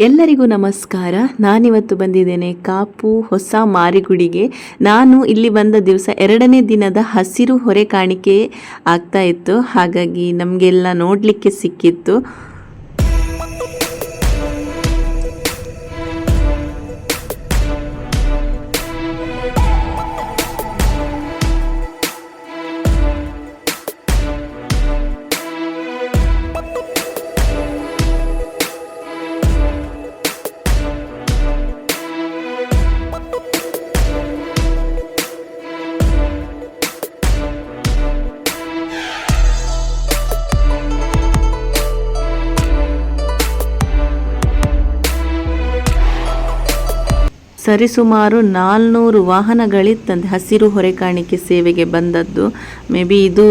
ಎಲ್ಲರಿಗೂ ನಮಸ್ಕಾರ. ನಾನಿವತ್ತು ಬಂದಿದ್ದೇನೆ ಕಾಪು ಹೊಸ ಮಾರಿಗುಡಿಗೆ. ನಾನು ಇಲ್ಲಿ ಬಂದ ದಿವಸ ಎರಡನೇ ದಿನದ ಹಸಿರು ಹೊರೆ ಕಾಣಿಕೆ ಆಗ್ತಾ ಇತ್ತು. ಹಾಗಾಗಿ ನಮಗೆಲ್ಲ ನೋಡಲಿಕ್ಕೆ ಸಿಕ್ಕಿತ್ತು. ಸರಿಸುಮಾರು ನಾಲ್ನೂರು ವಾಹನಗಳಿತ್ತಂತೆ ಹಸಿರು ಹೊರೆ ಕಾಣಿಕೆ ಸೇವೆಗೆ ಬಂದದ್ದು. ಮೇ ಬಿ ಇದು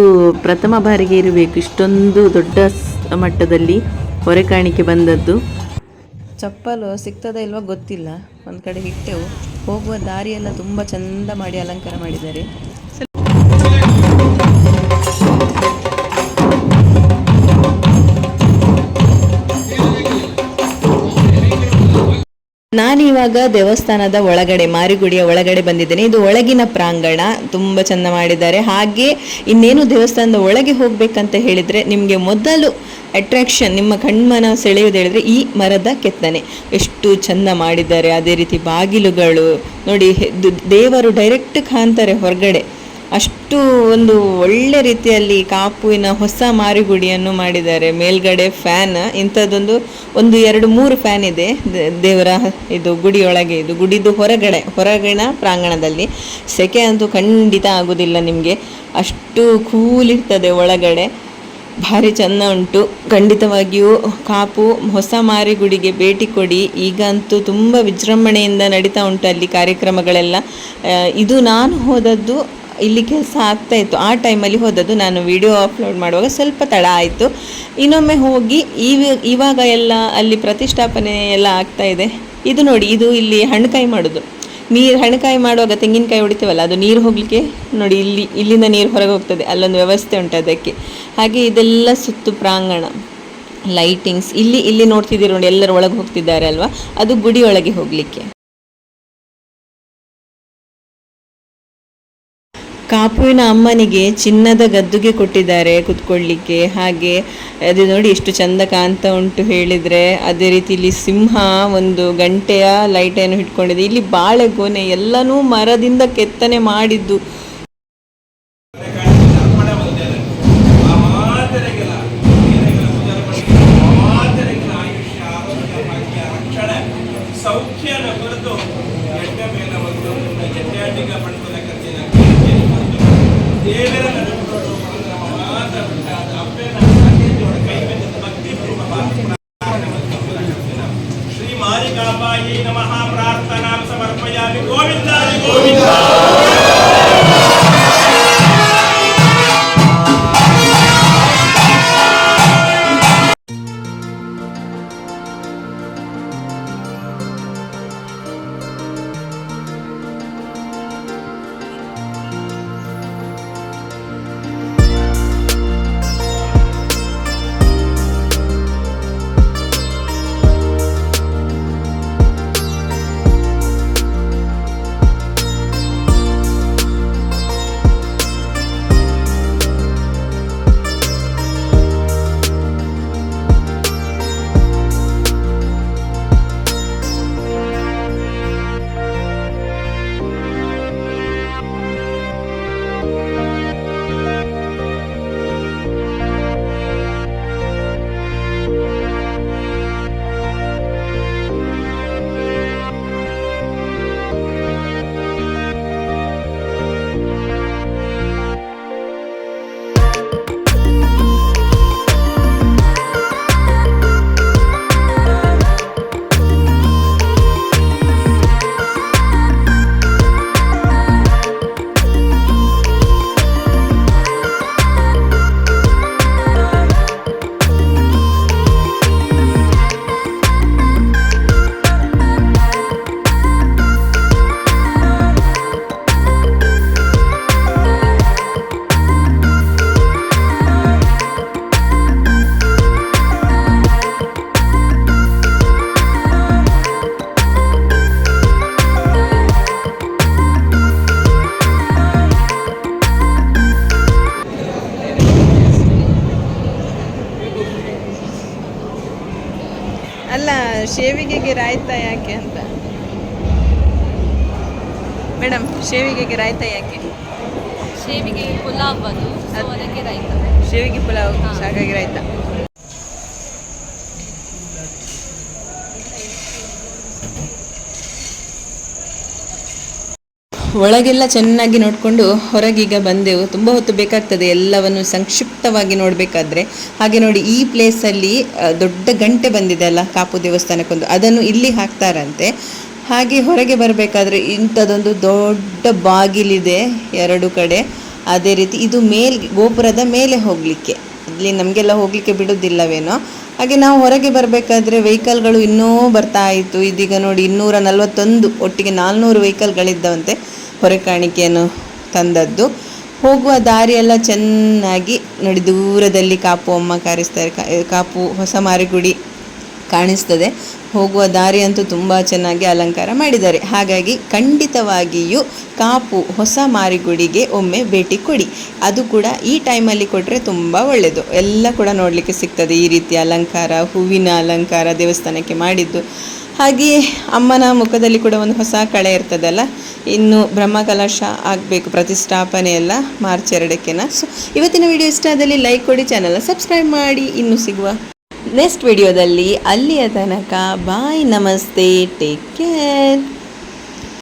ಪ್ರಥಮ ಬಾರಿಗೆ ಇರಬೇಕು. ಇಷ್ಟೊಂದು ದೊಡ್ಡ ಮಟ್ಟದಲ್ಲಿ ಹೊರೆ ಕಾಣಿಕೆ ಬಂದದ್ದು. ಚಪ್ಪಲು ಸಿಗ್ತದ ಇಲ್ವಾ ಗೊತ್ತಿಲ್ಲ. ಒಂದು ಕಡೆ ಇಟ್ಟೆವು. ಹೋಗುವ ದಾರಿಯೆಲ್ಲ ತುಂಬ ಚಂದ ಮಾಡಿ ಅಲಂಕಾರ ಮಾಡಿದ್ದಾರೆ. ನಾನಿವಾಗ ದೇವಸ್ಥಾನದ ಒಳಗಡೆ, ಮಾರಿಗುಡಿಯ ಒಳಗಡೆ ಬಂದಿದ್ದೇನೆ. ಇದು ಒಳಗಿನ ಪ್ರಾಂಗಣ, ತುಂಬ ಚೆಂದ ಮಾಡಿದ್ದಾರೆ. ಹಾಗೆ ಇನ್ನೇನು ದೇವಸ್ಥಾನದ ಒಳಗೆ ಹೋಗಬೇಕಂತ ಹೇಳಿದ್ರೆ ನಿಮಗೆ ಮೊದಲು ಅಟ್ರಾಕ್ಷನ್ ನಿಮ್ಮ ಕಣ್ಮನ ಸೆಳೆಯೋದು ಹೇಳಿದ್ರೆ ಈ ಮರದ ಕೆತ್ತನೆ. ಎಷ್ಟು ಚಂದ ಮಾಡಿದ್ದಾರೆ. ಅದೇ ರೀತಿ ಬಾಗಿಲುಗಳು. ನೋಡಿ ದೇವರು ಡೈರೆಕ್ಟ್ ಕಾಣ್ತಾರೆ ಹೊರಗಡೆ. ಅಷ್ಟು ಒಂದು ಒಳ್ಳೆ ರೀತಿಯಲ್ಲಿ ಕಾಪುವಿನ ಹೊಸ ಮಾರಿಗುಡಿಯನ್ನು ಮಾಡಿದ್ದಾರೆ. ಮೇಲ್ಗಡೆ ಫ್ಯಾನ್ ಇಂಥದ್ದೊಂದು ಒಂದು ಎರಡು ಮೂರು ಫ್ಯಾನ್ ಇದೆ. ದೇವರ ಇದು ಗುಡಿಯೊಳಗೆ, ಇದು ಗುಡಿದು ಹೊರಗಡೆ, ಹೊರಗಿನ ಪ್ರಾಂಗಣದಲ್ಲಿ. ಸೆಕೆ ಅಂತೂ ಖಂಡಿತ ಆಗೋದಿಲ್ಲ ನಿಮಗೆ. ಅಷ್ಟು ಕೂಲ್ ಇರ್ತದೆ ಒಳಗಡೆ. ಭಾರಿ ಚೆಂದ ಉಂಟು. ಖಂಡಿತವಾಗಿಯೂ ಕಾಪು ಹೊಸ ಮಾರಿಗುಡಿಗೆ ಭೇಟಿ ಕೊಡಿ. ಈಗಂತೂ ತುಂಬ ವಿಜೃಂಭಣೆಯಿಂದ ನಡೀತಾ ಉಂಟು ಅಲ್ಲಿ ಕಾರ್ಯಕ್ರಮಗಳೆಲ್ಲ. ಇದು ನಾನು ಹೋದದ್ದು ಇಲ್ಲಿ ಕೆಲಸ ಆಗ್ತಾ ಇತ್ತು. ಆ ಟೈಮಲ್ಲಿ ಹೋದದ್ದು ನಾನು ವಿಡಿಯೋ ಅಪ್ಲೋಡ್ ಮಾಡುವಾಗ ಸ್ವಲ್ಪ ತಡ ಆಯಿತು. ಇನ್ನೊಮ್ಮೆ ಹೋಗಿ ಇವಾಗ ಎಲ್ಲ ಅಲ್ಲಿ ಪ್ರತಿಷ್ಠಾಪನೆ ಎಲ್ಲ ಆಗ್ತಾ ಇದೆ. ಇದು ನೋಡಿ, ಇದು ಇಲ್ಲಿ ಹಣ್ಣುಕಾಯಿ ಮಾಡೋದು. ನೀರು ಹಣ್ಣುಕಾಯಿ ಮಾಡುವಾಗ ತೆಂಗಿನಕಾಯಿ ಹೊಡಿತೀವಲ್ಲ, ಅದು ನೀರು ಹೋಗಲಿಕ್ಕೆ? ನೋಡಿ, ಇಲ್ಲಿ, ಇಲ್ಲಿಂದ ನೀರು ಹೊರಗೆ ಹೋಗ್ತದೆ. ಅಲ್ಲೊಂದು ವ್ಯವಸ್ಥೆ ಉಂಟು ಅದಕ್ಕೆ. ಹಾಗೆ ಇದೆಲ್ಲ ಸುತ್ತು ಪ್ರಾಂಗಣ. ಲೈಟಿಂಗ್ಸ್ ಇಲ್ಲಿ ಇಲ್ಲಿ ನೋಡ್ತಿದ್ದೀರಿ ನೋಡಿ, ಎಲ್ಲರೂ ಒಳಗೆ ಹೋಗ್ತಿದ್ದಾರೆ ಅಲ್ವಾ? ಅದು ಗುಡಿ ಒಳಗೆ ಹೋಗಲಿಕ್ಕೆ. ಕಾಪುವಿನ ಅಮ್ಮನಿಗೆ ಚಿನ್ನದ ಗದ್ದುಗೆ ಕೊಟ್ಟಿದ್ದಾರೆ ಕುತ್ಕೊಳ್ಳಿಕ್ಕೆ. ಹಾಗೆ ಅದು ನೋಡಿ ಎಷ್ಟು ಚಂದ ಕಾಣ್ತಾ ಉಂಟು ಹೇಳಿದರೆ. ಅದೇ ರೀತಿ ಇಲ್ಲಿ ಸಿಂಹ ಒಂದು ಗಂಟೆಯ ಲೈಟನ್ನು ಇಟ್ಕೊಂಡಿದೆ ಇಲ್ಲಿ ಬಾಳೆಗೊನೆ ಎಲ್ಲನೂ ಮರದಿಂದ ಕೆತ್ತನೆ ಮಾಡಿದ್ದು. ಶೇವಿಗೆಗೆ ರಾಯ್ತ ಯಾಕೆ ಅಂತ? ಮೇಡಮ್ ಶೇವಿಗೆಗೆ ರಾಯ್ತ ಯಾಕೆ? ಶೇವಿಗೆ ಪುಲಾವ್ ಅದು ಅದಕ್ಕೆ ರಾಯ್ತ. ಶೇವಿಗೆ ಪುಲಾವ್. ಹಾಗಾಗಿ ರಾಯ್ತ. ಒಳಗೆಲ್ಲ ಚೆನ್ನಾಗಿ ನೋಡಿಕೊಂಡು ಹೊರಗೀಗ ಬಂದೆವು. ತುಂಬ ಹೊತ್ತು ಬೇಕಾಗ್ತದೆ ಎಲ್ಲವನ್ನು ಸಂಕ್ಷಿಪ್ತವಾಗಿ ನೋಡಬೇಕಾದ್ರೆ. ಹಾಗೆ ನೋಡಿ ಈ ಪ್ಲೇಸಲ್ಲಿ ದೊಡ್ಡ ಗಂಟೆ ಬಂದಿದೆ ಅಲ್ಲ ಕಾಪು ದೇವಸ್ಥಾನಕ್ಕೊಂದು. ಅದನ್ನು ಇಲ್ಲಿ ಹಾಕ್ತಾರಂತೆ. ಹಾಗೆ ಹೊರಗೆ ಬರಬೇಕಾದ್ರೆ ಇಂಥದ್ದೊಂದು ದೊಡ್ಡ ಬಾಗಿಲಿದೆ ಎರಡು ಕಡೆ. ಅದೇ ರೀತಿ ಇದು ಮೇಲ್, ಗೋಪುರದ ಮೇಲೆ ಹೋಗಲಿಕ್ಕೆ. ಇಲ್ಲಿ ನಮಗೆಲ್ಲ ಹೋಗಲಿಕ್ಕೆ ಬಿಡೋದಿಲ್ಲವೇನೋ? ಹಾಗೆ ನಾವು ಹೊರಗೆ ಬರಬೇಕಾದ್ರೆ ವೆಹಿಕಲ್ಗಳು ಇನ್ನೂ ಬರ್ತಾ ಇತ್ತು. ಇದೀಗ ನೋಡಿ ಇನ್ನೂರ ನಲವತ್ತೊಂದು, ಒಟ್ಟಿಗೆ ನಾಲ್ನೂರು ವೆಹಿಕಲ್ಗಳಿದ್ದವಂತೆ ಹೊರೆ ಕಾಣಿಕೆಯನ್ನು ತಂದದ್ದು. ಹೋಗುವ ದಾರಿಯೆಲ್ಲ ಚೆನ್ನಾಗಿ ನೋಡಿ, ದೂರದಲ್ಲಿ ಕಾಪು ಅಮ್ಮ ಕಾರಿಸ್ತಾರೆ. ಕಾಪು ಹೊಸ ಮಾರಿಗುಡಿ ಕಾಣಿಸ್ತದೆ. ಹೋಗುವ ದಾರಿ ಅಂತೂ ತುಂಬ ಚೆನ್ನಾಗಿ ಅಲಂಕಾರ ಮಾಡಿದ್ದಾರೆ. ಹಾಗಾಗಿ ಖಂಡಿತವಾಗಿಯೂ ಕಾಪು ಹೊಸ ಮಾರಿಗುಡಿಗೆ ಒಮ್ಮೆ ಭೇಟಿ ಕೊಡಿ. ಅದು ಕೂಡ ಈ ಟೈಮಲ್ಲಿ ಕೊಟ್ಟರೆ ತುಂಬ ಒಳ್ಳೆಯದು ಎಲ್ಲ ಕೂಡ ನೋಡಲಿಕ್ಕೆ ಸಿಗ್ತದೆ ಈ ರೀತಿ ಅಲಂಕಾರ, ಹೂವಿನ ಅಲಂಕಾರ ದೇವಸ್ಥಾನಕ್ಕೆ ಮಾಡಿದ್ದು. ಹಾಗೆಯೇ ಅಮ್ಮನ ಮುಖದಲ್ಲಿ ಕೂಡ ಒಂದು ಹೊಸ ಕಳೆ ಇರ್ತದಲ್ಲ, ಇನ್ನು ಬ್ರಹ್ಮಕಲಶ ಆಗಬೇಕು, ಪ್ರತಿಷ್ಠಾಪನೆ ಎಲ್ಲ ಮಾರ್ಚ್ ಎರಡಕ್ಕೆನ? ಸೊ ಇವತ್ತಿನ ವಿಡಿಯೋ ಇಷ್ಟ ಆದಲ್ಲಿ ಲೈಕ್ ಕೊಡಿ ಚಾನಲ್ನ ಸಬ್ಸ್ಕ್ರೈಬ್ ಮಾಡಿ. ಇನ್ನು ಸಿಗುವ ನೆಕ್ಸ್ಟ್ ವಿಡಿಯೋದಲ್ಲಿ ಅಲ್ಲಿಯ ತನಕ ಬಾಯ್ ನಮಸ್ತೆ ಟೇಕ್ ಕೇರ್